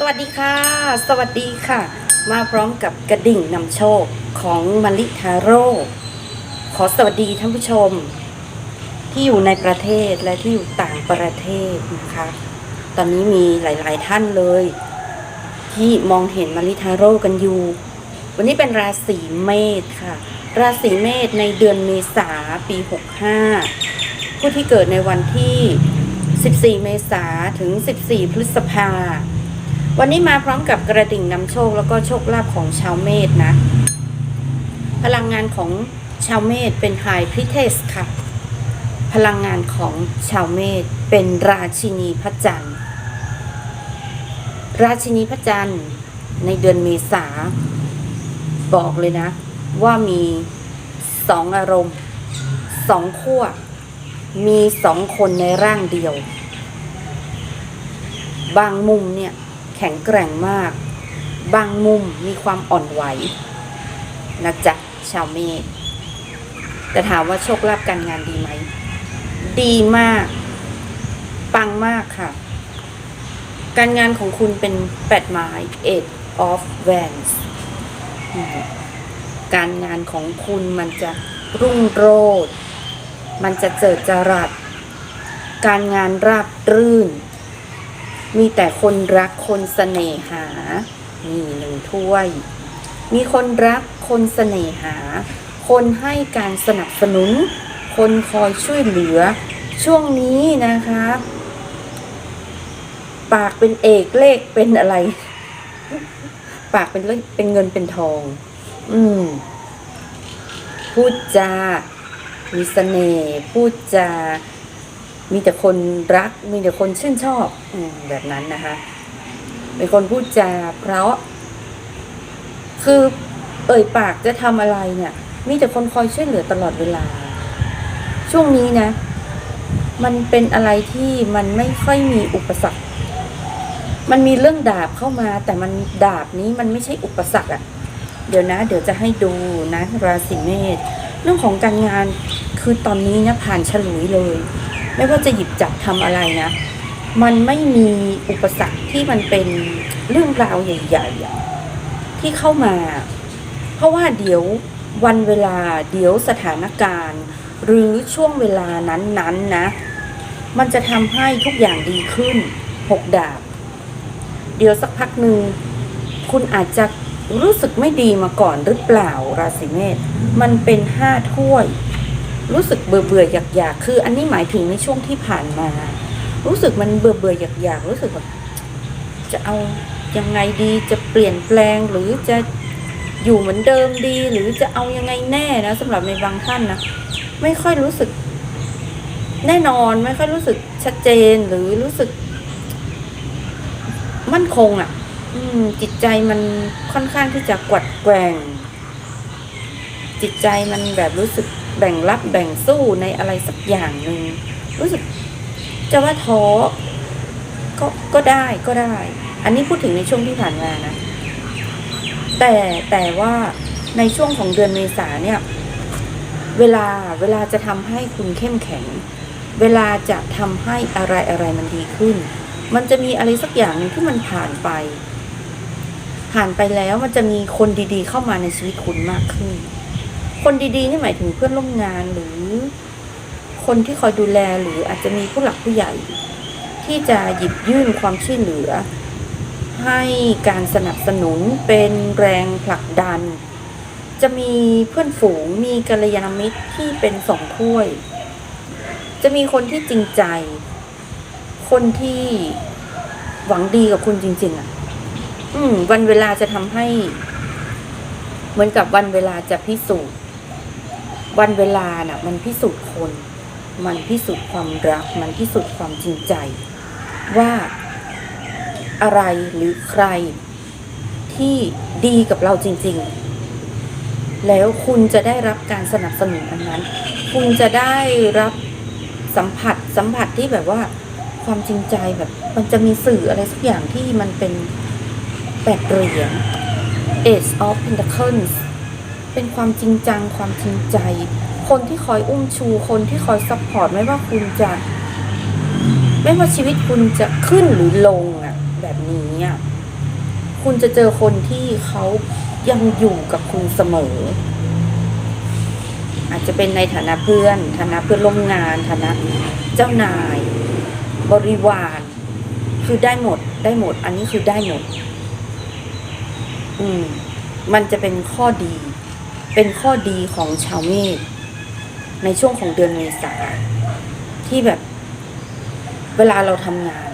สวัสดีค่ะ สวัสดีค่ะ มาพร้อมกับกระดิ่งนำโชคของมาริทาโร่ขอสวัสดีท่านผู้ชม ที่อยู่ในประเทศและที่อยู่ต่างประเทศนะคะ ตอนนี้มีหลาย ๆ ท่านเลย ที่มองเห็นมาริทาโร่กันอยู่ วันนี้เป็นราศีเมษค่ะ ราศีเมษในเดือนเมษาปี 65 ผู้ที่เกิดในวันที่ 14 เมษาถึง 14 พฤษภา วันนี้มาพร้อมกับกระดิ่งนำโชคแล้วก็โชคลาภของชาวเมษนะ พลังงานของชาวเมษเป็นไฮพิเทสค่ะ พลังงานของชาวเมษเป็นราชินีพระจันทร์ ราชินีพระจันทร์ในเดือนเมษาบอกเลยนะ ว่ามีสองอารมณ์สองขั้วมีสองคนในร่างเดียว บางมุมเนี่ย แข็งแกร่งมาก บางมุมมีความอ่อนไหวนะจ๊ะชาวเมษแต่ถามว่าโชคลาภการงานดีไหม ดีมาก ปังมากค่ะ การงานของคุณเป็นแปดไม้ eight of wands การงานของคุณมันจะรุ่งโรจน์มันจะเจิดจรัส การงานราบรื่น มีแต่คนรักคนเสน่หา นี่หนึ่งถ้วย มีคนรักคนเสน่หา คนให้การสนับสนุน คนคอยช่วยเหลือ ช่วงนี้นะคะ ปากเป็นเอกเลขเป็นอะไร ปากเป็นเลขเป็นเงินเป็นทอง อืม พูดจา มีเสน่ห์ พูดจา มีแต่คนรัก มีแต่คนชื่นชอบอแบบนั้นนะคะเป็นคนพูดจาเพราะ คือเอ่ยปากจะทำอะไรเนี่ย มีแต่คนคอยช่วยเหลือตลอดเวลา ช่วงนี้นะ มันเป็นอะไรที่มันไม่ค่อยมีอุปสรรค มันมีเรื่องดาบเข้ามา แต่มันดาบนี้มันไม่ใช่อุปสรรคอะเดี๋ยวนะ เดี๋ยวจะให้ดูนะ ราศีเมษเรื่องของการงานคือตอนนี้นะผ่านฉลุยเลย ไม่ว่าจะหยิบจับทำอะไรนะ มันไม่มีอุปสรรคที่มันเป็นเรื่องราวใหญ่ๆที่เข้ามา เพราะว่าเดี๋ยววันเวลาเดี๋ยวสถานการณ์ หรือช่วงเวลานั้นๆนะมันจะทำให้ทุกอย่างดีขึ้นหกดาบ เดี๋ยวสักพักหนึ่งคุณอาจจะรู้สึกไม่ดีมาก่อนหรือเปล่าราศีเมษมันเป็นห้าถ้วย รู้สึกเบื่อเบื่ออยากอยากคือ อันนี้หมายถึงในช่วงที่ผ่านมา รู้สึกมันเบื่อเบื่ออยากอยากรู้สึกแบบจะเอายังไงดีจะเปลี่ยนแปลงหรือจะอยู่เหมือนเดิมดี หรือจะเอายังไงแน่นะสำหรับในบางท่านนะไม่ค่อยรู้สึก แน่นอนไม่ค่อยรู้สึกชัดเจนหรือรู้สึก มั่นคงอะ่ะ อืม จิตใจมันค่อนข้างที่จะกวัดแกว่งจิตใจมันแบบรู้สึก แบ่งรับแบ่งสู้ในอะไรสักอย่างหนึ่งรู้สึกจะว่าท้อก็ก็ได้ก็ได้ อันนี้พูดถึงในช่วงที่ผ่านมานะ แต่แต่ว่าในช่วงของเดือนเมษาเนี่ย เวลาเวลาจะทำให้คุณเข้มแข็ง เวลาจะทำให้อะไรอะไรมันดีขึ้น มันจะมีอะไรสักอย่างนึงที่มันผ่านไป ผ่านไปแล้วมันจะมีคนดีๆ เข้ามาในชีวิตคุณมากขึ้น คนดีๆนี่หมายถึงเพื่อนร่วมงานหรือ คนที่คอยดูแลหรืออาจจะมีผู้หลักผู้ใหญ่ ที่จะหยิบยื่นความช่วยเหลือ ให้การสนับสนุนเป็นแรงผลักดัน จะมีเพื่อนฝูงมีกัลยาณมิตรที่เป็นสองถ้วย จะมีคนที่จริงใจ คนที่หวังดีกับคุณจริง ๆอะ อืม วันเวลาจะทำให้ เหมือนกับวันเวลาจะพิสูจน์ วันเวลาน่ะมันพิสูจน์คน มันพิสูจน์ความรัก มันพิสูจน์ความจริงใจ ว่าอะไรหรือใครที่ดีกับเราจริง ๆ แล้วคุณจะได้รับการสนับสนุนอันนั้น คุณจะได้รับสัมผัสสัมผัสที่แบบว่าความจริงใจแบบ มันจะมีสื่ออะไรสักอย่างที่มันเป็นแปดเหรียญ Ace of Pentacles เป็นความจริงจังความจริงใจ คนที่คอยอุ้มชู คนที่คอยซัพพอร์ตไม่ว่าคุณจะ ไม่ว่าชีวิตคุณจะขึ้นหรือลงอะแบบนี้อะคุณจะเจอคนที่เขายังอยู่กับคุณเสมอ อาจจะเป็นในฐานะเพื่อน ฐานะเพื่อนร่วมงานฐานะเจ้านาย บริวาร คือได้หมด ได้หมด อันนี้คือได้หมด อืม มันจะเป็นข้อดี เป็นข้อดีของชาวเมษในช่วงของเดือนเมษาที่แบบ เวลาเราทำงาน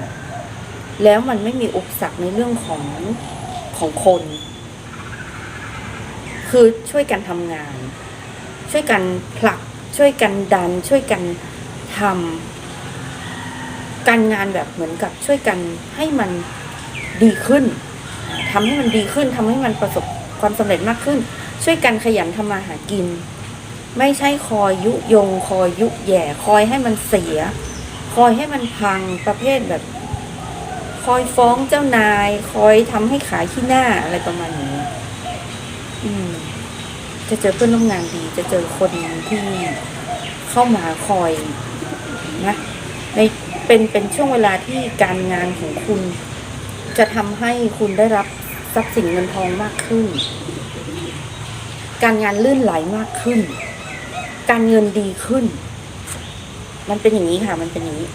แล้วมันไม่มีอุปสรรคในเรื่องของของคน คือช่วยกันทำงาน ช่วยกันผลัก ช่วยกันดัน ช่วยกันทำการงานแบบเหมือนกับช่วยกันให้มันดีขึ้นทำให้มันดีขึ้นทำให้มันประสบความสำเร็จมากขึ้น ช่วยกันขยันทำมาหากิน ไม่ใช่คอยยุยง คอยยุแย่ คอยให้มันเสีย คอยให้มันพังประเภทแบบ คอยฟ้องเจ้านาย คอยทำให้ขายขี้หน้าอะไรประมาณนี้ อืม จะเจอเพื่อนร่วมงานดี จะเจอคนที่เข้ามาคอยนะในเป็นเป็นช่วงเวลาที่การงานของคุณ จะทำให้คุณได้รับทรัพย์สินเงินทองมากขึ้น การงานลื่นไหลมากขึ้น การเงินดีขึ้น มันเป็นอย่างนี้ค่ะ มันเป็นอย่างนี้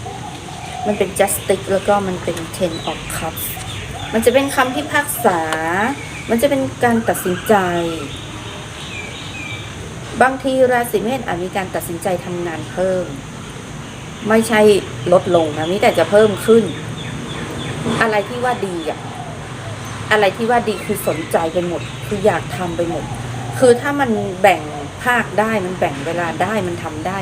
มันเป็น justice แล้วก็มันเป็น ten of cups มันจะเป็นคำพิพากษา มันจะเป็นการตัดสินใจ บางทีราศีเมษอาจมีการตัดสินใจทำงานเพิ่ม ไม่ใช่ลดลงนะมีแต่จะเพิ่มขึ้น อะไรที่ว่าดีอะอะไรที่ว่าดีคือสนใจไปหมด คืออยากทำไปหมด คือถ้ามันแบ่งภาคได้มันแบ่งเวลาได้มันทำได้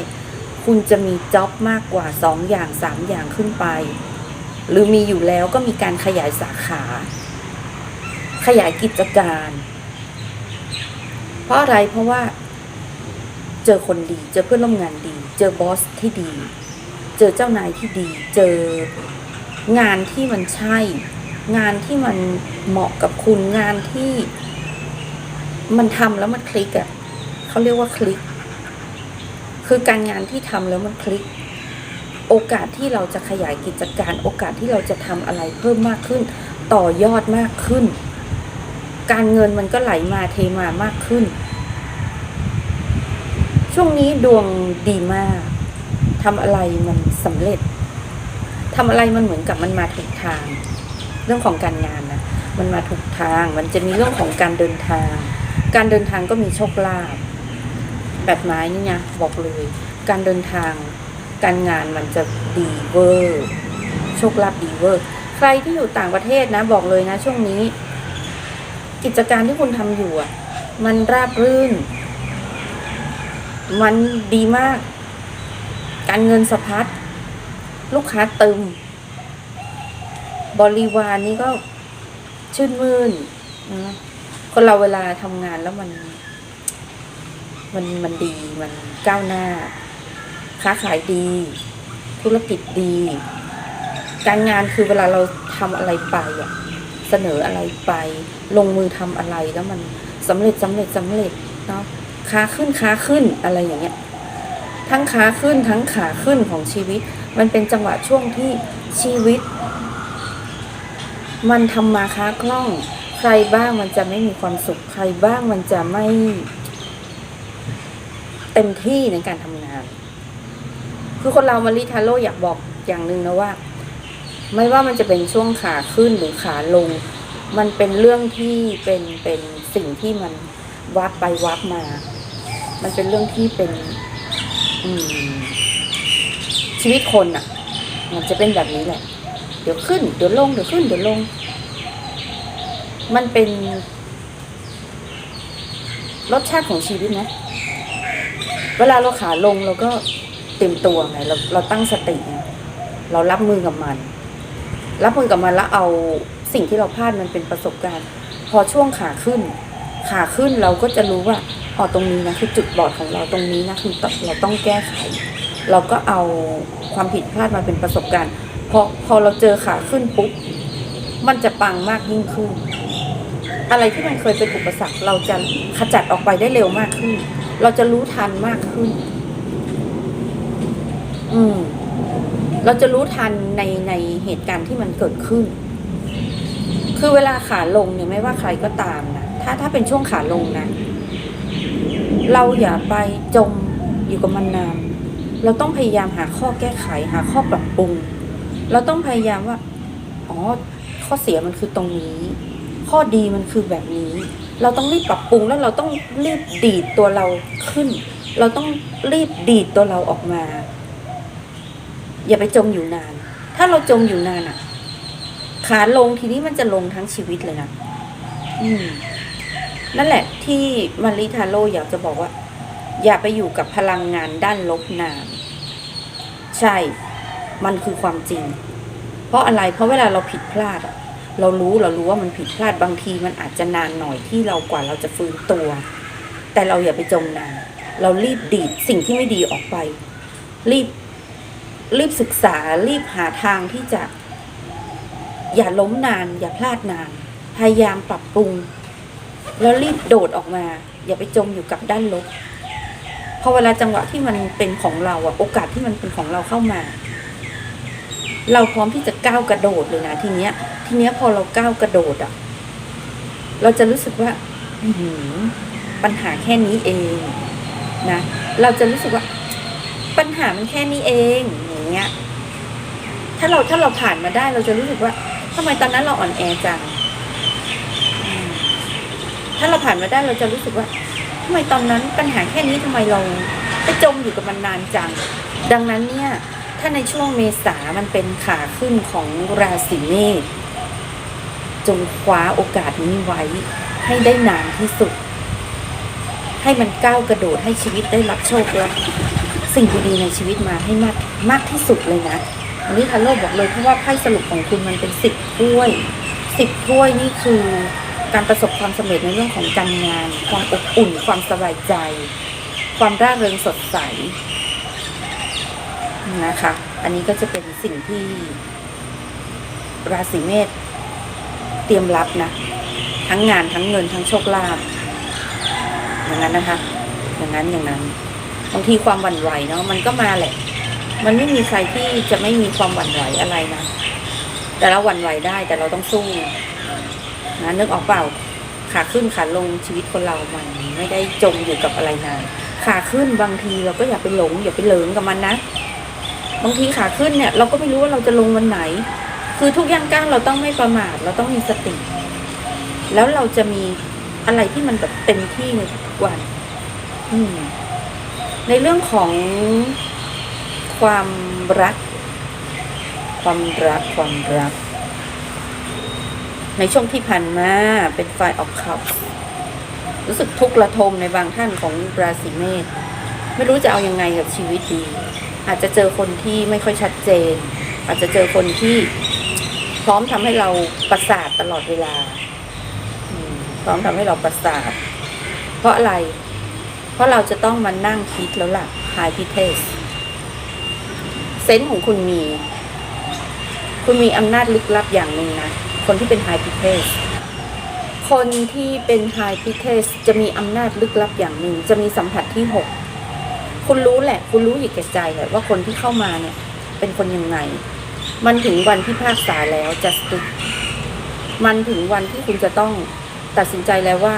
คุณจะมีจ็อบมากกว่าสองอย่างสามอย่างขึ้นไป หรือมีอยู่แล้วก็มีการขยายสาขา ขยายกิจการ เพราะอะไรเพราะว่า เจอคนดี เจอเพื่อนร่วมงานดี เจอบอสที่ดี เจอเจ้านายที่ดี เจองานที่มันใช่ งานที่มันเหมาะกับคุณงานที่ มันทำแล้วมันคลิกอะ่ะเขาเรียกว่าคลิก คือการงานที่ทำแล้วมันคลิก โอกาสที่เราจะขยายกิจการ โอกาสที่เราจะทำอะไรเพิ่มมากขึ้น ต่อยอดมากขึ้น การเงินมันก็ไหลมาเทมามากขึ้น ช่วงนี้ดวงดีมากทำอะไรมันสำเร็จทำอะไรมันเหมือนกับมันมาถูกทาง เรื่องของการงานนะมันมาถูกทาง มันจะมีเรื่องของการเดินทาง การเดินทางก็มีโชคลาภแบบไม้นี่ไงบอกเลย การเดินทางการงานมันจะดีเวอร์โชคลาภดีเวอร์ใครที่อยู่ต่างประเทศนะ บอกเลยนะ ช่วงนี้ กิจการที่คุณทำอยู่อะ มันราบรื่น มันดีมาก การเงินสะพัดลูกค้าเติมบริวารนี่ก็ชื่นมื่นนะ คนเราเวลาทำงานแล้วมัน มันมันดีมันก้าวหน้า ค้าขายดี ธุรกิจดี การงานคือเวลาเราทำอะไรไปอะเสนออะไรไป ลงมือทำอะไรแล้วมันสำเร็จสำเร็จสำเร็จเนาะค้าขึ้นค้าขึ้นอะไรอย่างเงี้ย ทั้งขาขึ้นทั้งขาขึ้นของชีวิต มันเป็นจังหวะช่วงที่ชีวิต มันทำมาค้าคล่อง ใครบ้างมันจะไม่มีความสุข ใครบ้างมันจะไม่ เต็มที่ในการทำงาน คือคนเรามาริทาโร่อยากบอกอย่างหนึ่งนะว่า ไม่ว่ามันจะเป็นช่วงขาขึ้นหรือขาลง มันเป็นเรื่องที่เป็นเป็นสิ่งที่มันวับไปวับมา มันเป็นเรื่องที่เป็น อืม ชีวิตคนอะ่ะ มันจะเป็นแบบนี้แหละ เดี๋ยวขึ้น เดี๋ยวลง เดี๋ยวขึ้น เดี๋ยวลง มันเป็นรสชาติของชีวิตนะ เวลาเราขาลงเราก็เตรียมตัวไงเราเราตั้งสติ เรารับมือกับมัน รับมือกับมันแล้วเอาสิ่งที่เราพลาดมันเป็นประสบการณ์ พอช่วงขาขึ้น ขาขึ้นเราก็จะรู้ว่าอ๋อตรงนี้นะคือจุดบอดของเราตรงนี้นะคือเราต้องแก้ไข เราก็เอาความผิดพลาดมาเป็นประสบการณ์พอพอเราเจอขาขึ้นปุ๊บมันจะปังมากยิ่งขึ้น อะไรที่มันเคยเป็นอุปสรรค เราจะขจัดออกไปได้เร็วมากขึ้น เราจะรู้ทันมากขึ้น อืม เราจะรู้ทันในในเหตุการณ์ที่มันเกิดขึ้น คือเวลาขาลงเนี่ยไม่ว่าใครก็ตามนะถ้าถ้าเป็นช่วงขาลงนะเราอย่าไปจมอยู่กับมันนานเราต้องพยายามหาข้อแก้ไข หาข้อปรับปรุง เราต้องพยายามว่า อ๋อ ข้อเสียมันคือตรงนี้ ข้อดีมันคือแบบนี้ เราต้องรีบปรับปรุงแล้วเราต้องรีบดีดตัวเราขึ้น เราต้องรีบดีดตัวเราออกมา อย่าไปจมอยู่นาน ถ้าเราจมอยู่นานอะ ขาลงทีนี้มันจะลงทั้งชีวิตเลยนะอืมนั่นแหละที่มาริทาโร่อยากจะบอกว่า อย่าไปอยู่กับพลังงานด้านลบนานใช่ มันคือความจริง เพราะอะไร เพราะเวลาเราผิดพลาดอะ เรารู้เรารู้ว่ามันผิดพลาดบางทีมันอาจจะนานหน่อยที่เรากว่าเราจะฟื้นตัว แต่เราอย่าไปจมนานเรารีบดีดสิ่งที่ไม่ดีออกไป รีบ รีบศึกษา รีบหาทางที่จะ อย่าล้มนาน อย่าพลาดนาน พยายามปรับปรุง แล้วรีบโดดออกมา อย่าไปจมอยู่กับด้านลบพอเวลาจังหวะที่มันเป็นของเราอะโอกาสที่มันเป็นของเราเข้ามา เราพร้อมที่จะก้าวกระโดดเลยนะทีเนี้ย ทีเนี้ยพอเราก้าวกระโดดอะเราจะรู้สึกว่าหืปัญหาแค่นี้เองนะ เราจะรู้สึกว่า ปัญหามันแค่นี้เองอย่างเงี้ย ถ้าเราถ้าเราผ่านมาได้ เราจะรู้สึกว่าทำไมตอนนั้นเราอ่อนแอจัง ถ้าเราผ่านมาได้เราจะรู้สึกว่าทำไมตอนนั้นปัญหาแค่นี้ทำไมเราไปจมอยู่กับมันนานจัง ดังนั้นเนี่ย ถ้าในช่วงเมษามันเป็นขาขึ้นของราศีเมษ จงคว้าโอกาสนี้ไว้ ให้ได้นานที่สุด ให้มันก้าวกระโดดให้ชีวิตได้รับโชครับสิ่งดีๆในชีวิตมาให้มากมากที่สุดเลยนะอันนี้ทาโร่บอกเลยเพราะว่าไพ่สรุปของคุณมันเป็นสิบถ้วยสิบถ้วยนี่คือการประสบความสำเร็จในเรื่องของการงาน ความอบอุ่น ความสบายใจ ความร่าเริงสดใสนะคะ อันนี้ก็จะเป็นสิ่งที่ราศีเมษ เตรียมรับนะ ทั้งงานทั้งเงินทั้งโชคลาภอย่างนั้นนะคะ อย่างนั้นอย่างนั้นบางทีความหวั่นไหวเนาะมันก็มาแหละ มันไม่มีใครที่จะไม่มีความหวั่นไหวอะไรนะแต่เราหวั่นไหวได้แต่เราต้องสู้นะนึกออกเปล่าขาขึ้นขาลงชีวิตคนเรามันไม่ได้จมอยู่กับอะไรนานขาขึ้นบางทีเราก็อย่าไปหลงอย่าไปเหลิงกับมันนะ บางทีขาขึ้นเนี่ย เราก็ไม่รู้ว่าเราจะลงวันไหน คือทุกย่างก้าวเราต้องไม่ประมาทเราต้องมีสติ แล้วเราจะมีอะไรที่มันแบบเต็มที่ในทุกวันในเรื่องของความรัก ความรักความรัก ในช่วงที่ผ่านมาเป็นฝ่ายออกขับรู้สึกทุกข์ระทมในบางท่านของราศีเมษไม่รู้จะเอายังไงกับชีวิตดี อาจจะเจอคนที่ไม่ค่อยชัดเจน อาจจะเจอคนที่ ร้อมทำให้เราประสาทตลอดเวลาพร้อมทำให้เราประสาท เพราะอะไร เพราะเราจะต้องมานั่งคิดแล้วล่ะหายพิเทสเซนส์ของคุณมี คุณมีอำนาจลึกลับอย่างหนึ่งนะ คนที่เป็นไฮพิเทสคนที่เป็นไฮพิเทสจะมีอำนาจลึกลับอย่างหนึ่ง จะมีสัมผัสที่หกคุณรู้แหละ คุณรู้อยู่แก่ใจแหละว่าคนที่เข้ามาเนี่ย เป็นคนยังไง มันถึงวันที่ภาคษาแล้วจะสติมันถึงวันที่คุณจะต้องตัดสินใจแล้วว่า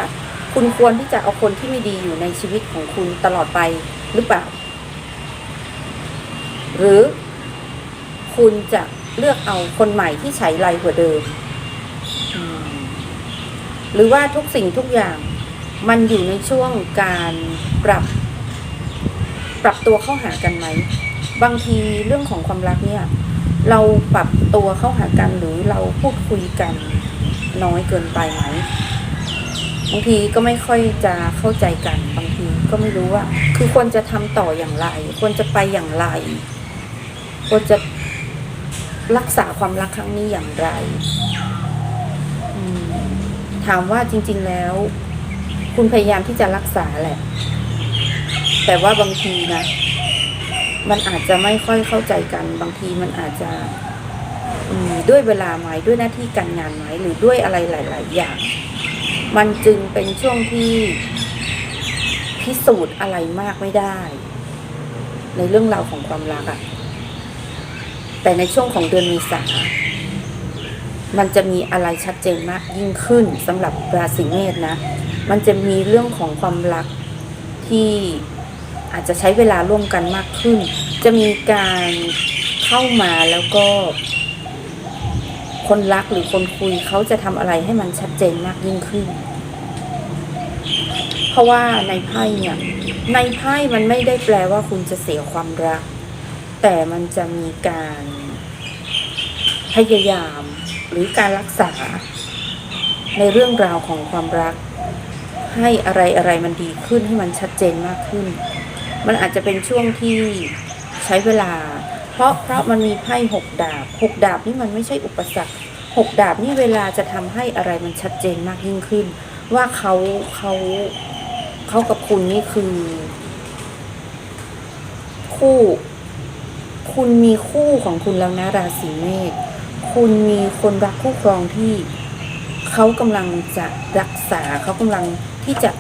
คุณควรที่จะเอาคนที่ไม่ดีอยู่ในชีวิตของคุณตลอดไปหรือเปล่า หรือ คุณจะเลือกเอาคนใหม่ที่ใช้ไรกว่าเดิมอืมหรือว่าทุกสิ่งทุกอย่าง มันอยู่ในช่วงการปรับ ปรับตัวเข้าหากันไหม บางทีเรื่องของความรักเนี่ย เราปรับตัวเข้าหากันหรือเราพูดคุยกันน้อยเกินไปไหมบางทีก็ไม่ค่อยจะเข้าใจกันบางทีก็ไม่รู้ว่า คือควรจะทำต่ออย่างไร ควรจะไปอย่างไร ควรจะรักษาความรักครั้งนี้อย่างไรถามว่าจริง ๆแล้ว คุณพยายามที่จะรักษาแหละ แต่ว่าบางทีนะ มันอาจจะไม่ค่อยเข้าใจกัน บางทีมันอาจจะด้วยเวลาไหมด้วยหน้าที่การงานไหมหรือด้วยอะไรหลาย ๆ อย่าง มันจึงเป็นช่วงที่พิสูจน์อะไรมากไม่ได้ ในเรื่องราวของความรักอะแต่ในช่วงของเดือนเมษามันจะมีอะไรชัดเจนมากยิ่งขึ้นสำหรับราศีเมษนะ มันจะมีเรื่องของความรักที่ อาจจะใช้เวลาร่วมกันมากขึ้น จะมีการเข้ามาแล้วก็ คนรักหรือคนคุยเขาจะทำอะไรให้มันชัดเจนมากยิ่งขึ้น เพราะว่าในไพ่เนี่ย ในไพ่มันไม่ได้แปลว่าคุณจะเสียความรัก แต่มันจะมีการพยายามหรือการรักษา ในเรื่องราวของความรัก ให้อะไรอะไรมันดีขึ้นให้มันชัดเจนมากขึ้น มันอาจจะเป็นช่วงที่ใช้เวลา เพราะเพราะมันมีไพ่หกดาบหกดาบนี่มันไม่ใช่อุปสรรคหกดาบนี่เวลาจะทำให้อะไรมันชัดเจนมากยิ่งขึ้น ว่าเขาเขาเขากับคุณนี่คือ คู่ คุณมีคู่ของคุณแล้วนะราศีเมษคุณมีคนรักคู่ครองที่เขากำลังจะรักษาเขากำลังที่จะ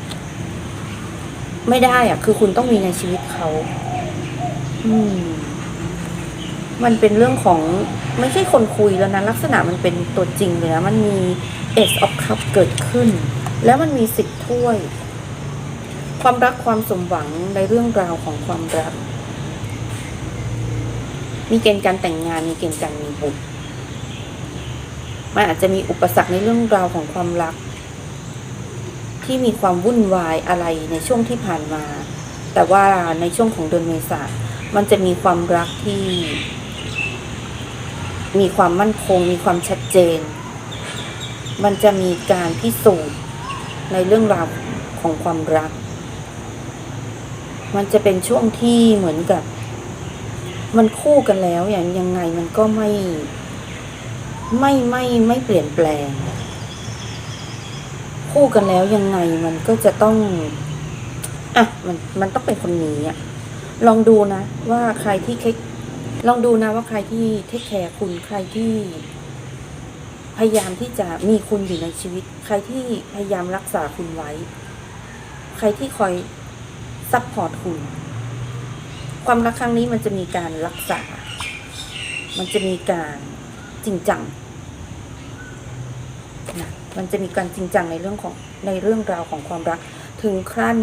ไม่ได้อะคือคุณต้องมีในชีวิตเขาอืม มันเป็นเรื่องของไม่ใช่คนคุยแล้วนะลักษณะมันเป็นตัวจริงเลยนะมันมี Ace of Cup เกิดขึ้น แล้วมันมีสิบถ้วย ความรักความสมหวังในเรื่องราวของความรัก มีเกณฑ์การแต่งงานมีเกณฑ์การมีบุตรมันอาจจะมีอุปสรรคในเรื่องราวของความรัก ที่มีความวุ่นวายอะไรในช่วงที่ผ่านมา แต่ว่าในช่วงของเดือนเมษามันจะมีความรักที่ มีความมั่นคง มีความชัดเจน มันจะมีการพิสูจน์ในเรื่องราวของความรัก มันจะเป็นช่วงที่เหมือนกับ มันคู่กันแล้วอย่างยังไงมันก็ไม่ ไม่ไม่ไม่เปลี่ยนแปลง คู่กันแล้วยังไงมันก็จะต้อง อะ มันมันต้องเป็นคนนี้อะลองดูนะ ว่าใครที่เทคลองดูนะว่าใครที่เทคแคร์คุณใครที่ พยายามที่จะมีคุณอยู่ในชีวิต ใครที่พยายามรักษาคุณไว้ ใครที่คอยซัพพอร์ตคุณ ความรักครั้งนี้มันจะมีการรักษา มันจะมีการจริงจัง มันจะมีการจริงจังในเรื่องของในเรื่องราวของความรัก ถึงขั้น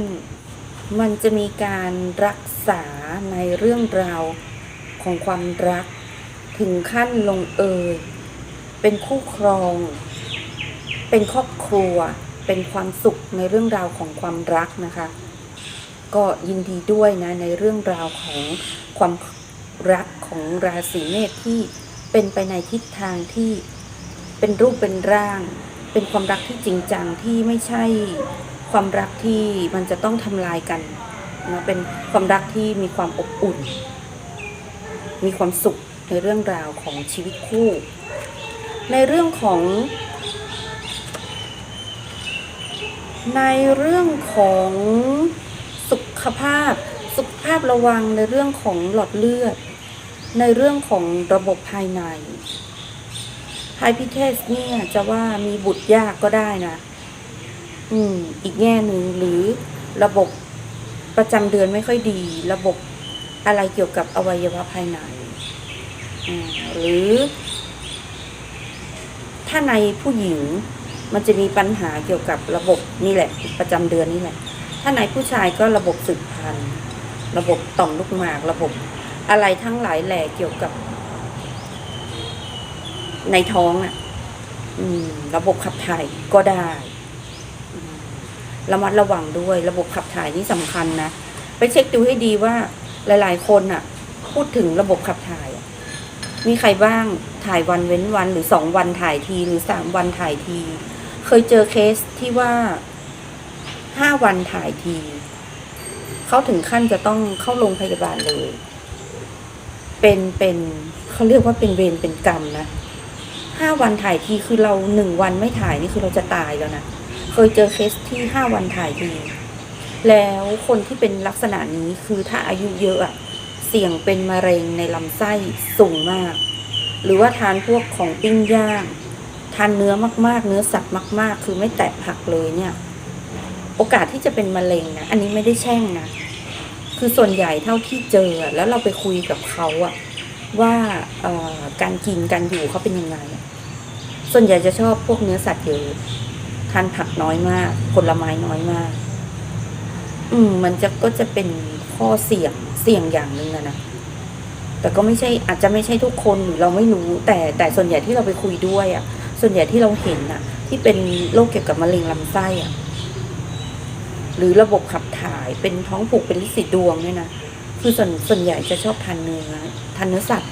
มันจะมีการรักษาในเรื่องราวของความรัก ถึงขั้นลงเอยเป็นคู่ครอง เป็นครอบครัว เป็นความสุขในเรื่องราวของความรักนะคะ ก็ยินดีด้วยนะในเรื่องราวของความรักของราศีเมษที่เป็นไปในทิศทางที่เป็นรูปเป็นร่าง เป็นความรักที่จริงจังที่ไม่ใช่ความรักที่มันจะต้องทำลายกันนะเป็นความรักที่มีความอบอุ่น มีความสุขในเรื่องราวของชีวิตคู่ ในเรื่องของ ในเรื่องของสุขภาพ สุขภาพระวังในเรื่องของหลอดเลือด ในเรื่องของระบบภายใน ไฮพิเทสเนี่ยจะว่ามีบุตรยากก็ได้นะอืม อีกแง่หนึ่งหรือระบบประจำเดือนไม่ค่อยดี ระบบอะไรเกี่ยวกับอวัยวะภายในหรือ ถ้าในผู้หญิงมันจะมีปัญหาเกี่ยวกับระบบนี่แหละ ประจำเดือนนี่แหละ ถ้าในผู้ชายก็ระบบสืบพันธุ์ระบบต่อมลูกหมาก ระบบอะไรทั้งหลายแหล่เกี่ยวกับ ในท้องอะ อืม ระบบขับถ่ายก็ได้ระมัดระวังด้วย ระบบขับถ่ายนี่สำคัญนะไปเช็คดูให้ดีว่าหลาย ๆ คนอะ พูดถึงระบบขับถ่าย มีใครบ้างถ่ายวันเว้นวันหรือสองวันถ่ายทีหรือสามวันถ่ายที เคยเจอเคสที่ว่าห้าวันถ่ายทีเขาถึงขั้นจะต้องเข้าโรงพยาบาลเลย เป็นเป็นเขาเรียกว่าเป็นเวรเป็นกรรมนะ ห้าวันถ่ายทีคือเราหนึ่งวันไม่ถ่ายนี่คือเราจะตายแล้วนะเคยเจอเคสที่ห้าวันถ่ายทีแล้วคนที่เป็นลักษณะนี้คือถ้าอายุเยอะอะเสี่ยงเป็นมะเร็งในลำไส้สูงมาก หรือว่าทานพวกของปิ้งย่าง ทานเนื้อมากๆ เนื้อสัตว์มาก ๆ คือไม่แตะผักเลยเนี่ย โอกาสที่จะเป็นมะเร็งนะ อันนี้ไม่ได้แช่งนะ คือส่วนใหญ่เท่าที่เจอแล้วเราไปคุยกับเขาอะ ว่าการกินการอยู่เขาเป็นยังไง ส่วนใหญ่จะชอบพวกเนื้อสัตว์เยอะทานผักน้อยมาก ผลไม้น้อยมาก อืม มันจะก็จะเป็นข้อเสี่ยงเสี่ยงอย่างหนึ่งนะนะแต่ก็ไม่ใช่อาจจะไม่ใช่ทุกคนหรือเราไม่รู้ แต่แต่ส่วนใหญ่ที่เราไปคุยด้วยอะ่ะ ส่วนใหญ่ที่เราเห็นอะ ที่เป็นโรคเกี่ยวกับมะเร็งลำไส้อะหรือระบบขับถ่ายเป็นท้องผูกเป็นลิสิดดวงเนี่ยนะคือส่วนส่วนใหญ่จะชอบทานเนื้อ ทานเนื้อสัตว์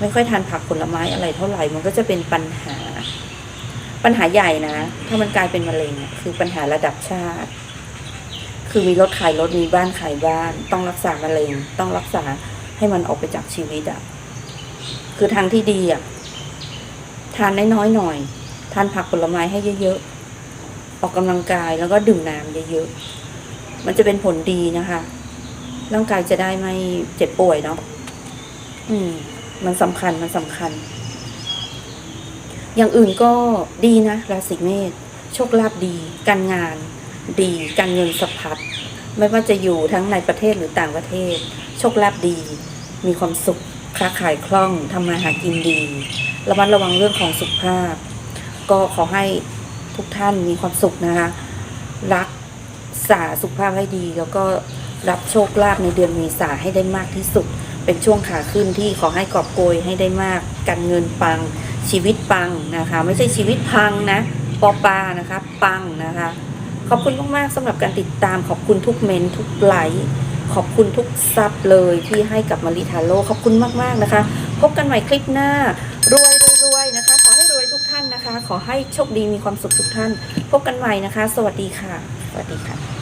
ไม่ค่อยทานผักผลไม้อะไรเท่าไหร่ มันก็จะเป็นปัญหา ปัญหาใหญ่นะ ถ้ามันกลายเป็นมะเร็งคือปัญหาระดับชาติ คือมีรถขายรถมีบ้านขายบ้าน ต้องรักษามะเร็ง ต้องรักษาให้มันออกไปจากชีวิตอะคือทางที่ดีอะทานน้อยๆหน่อย ทานผักผลไม้ให้เยอะๆ ออกกำลังกายแล้วก็ดื่มน้ำเยอะๆ มันจะเป็นผลดีนะคะ ร่างกายจะได้ไม่เจ็บป่วยเนาะ อืม มันสำคัญมันสำคัญ อย่างอื่นก็ดีนะราศีเมษโชคลาภดี การงาน ดีการเงินสะพัดไม่ว่าจะอยู่ทั้งในประเทศหรือต่างประเทศ โชคลาภดี มีความสุขค้าขายคล่องทำมาหากินดีระมัดระวังเรื่องของสุขภาพ ก็ขอให้ทุกท่านมีความสุขนะคะ รักษาสุขภาพให้ดี แล้วก็รับโชคลาภในเดือนเมษาให้ได้มากที่สุด เป็นช่วงขาขึ้นที่ขอให้กอบโกยให้ได้มากการเงินปังชีวิตปังนะคะ ไม่ใช่ชีวิตพังนะปอปานะคะปังนะคะ ขอบคุณมากๆสำหรับการติดตามขอบคุณทุกเมนทุกไลค์ขอบคุณทุกซับเลยที่ให้กับมาริทาโร่ขอบคุณมากๆนะคะ พบกันใหม่คลิปหน้ารวยรวยรวยนะคะ ขอให้รวยทุกท่านนะคะ ขอให้โชคดีมีความสุขทุกท่าน พบกันใหม่นะคะ สวัสดีค่ะ สวัสดีค่ะ